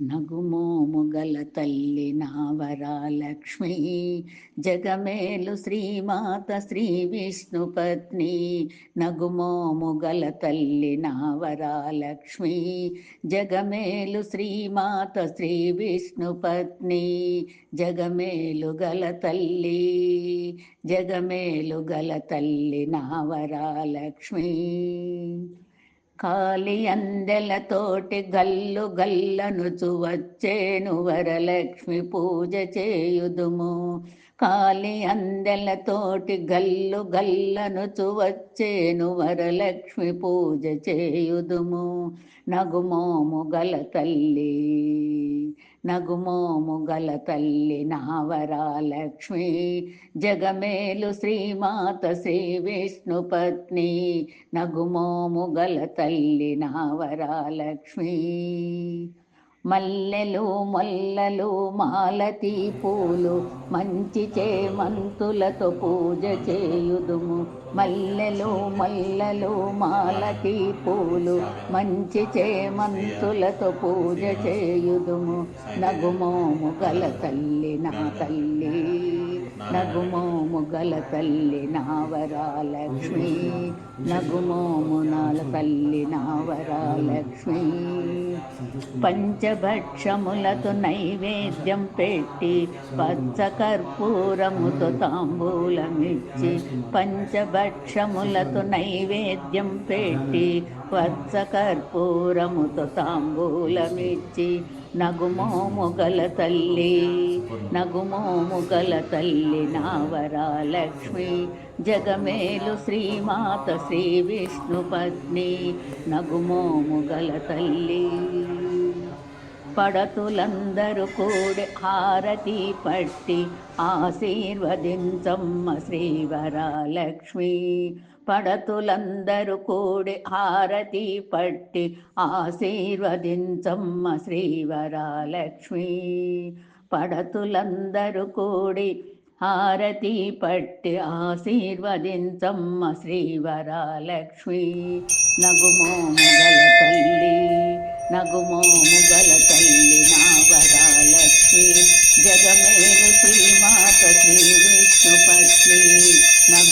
నగుమోముగల తల్లి నావరాలక్ష్మి జగమేలు శ్రీమాత శ్రీ విష్ణు పత్ని నగుమోముగల తల్లి నావరాలక్ష్మి జగమేలు శ్రీమాత శ్రీ విష్ణు పత్ని జగమేలు గల తల్లి జగమేలు గల తల్లి నావరాలక్ష్మి. కాలి అందెలతోటి గల్లు గల్లనుచు వచ్చేను వరలక్ష్మి పూజ చేయుదుము. కాలి అందెలతోటి గల్లు గల్లనుచు వచ్చేను వరలక్ష్మి పూజ చేయుదుము. నగుమోము గల తల్లి నగుమోము గల తల్లి నావరాలక్ష్మి. జగమేలు శ్రీమాత శ్రీ విష్ణు పత్ని నగుమోము గల తల్లి నావరాలక్ష్మి. మల్లెలు మొల్లలు మాలతి పూలు మంచి చేమంతులతో పూజ చేయుదుము. మల్లెలు మల్లెలు మాలతి పూలు మంచి చేమంతులతో పూజ చేయుదుము. నగుమోము గల తల్లి నా తల్లి నగుమో గల తల్లి నావరాలక్ష్మి నగుమోమునాల తల్లి నావరాలక్ష్మి పంచభక్షములతో నైవేద్యం పెట్టి పచ్చ కర్పూరముతో తాంబూలమిచ్చి పంచభక్షములతో నైవేద్యం పెట్టి పచ్చ కర్పూరముతో తాంబూలమిచ్చి నగుమోముగల తల్లి నగుమోముగల తల్లి నావరాలక్ష్మి జగమేలు శ్రీమాత శ్రీ విష్ణు పత్ని నగుమోముగల తల్లి. పడతులందరూ కూడి హారతి పట్టి ఆశీర్వదించమ్మ శ్రీవరాలక్ష్మి. పడతులందరూ కూడి హారతి పట్టి ఆశీర్వదించమ్మ శ్రీవరాలక్ష్మి. పడతులందరూ కూడి హారతి పట్టి ఆశీర్వదించమ్మ శ్రీవరాలక్ష్మి. నగుమో గల తల్లి నగుమోము గల తల్లి నావరాలక్ష్మి జగమేలు శ్రీమాత శ్రీ విష్ణు పత్ని నగుమోము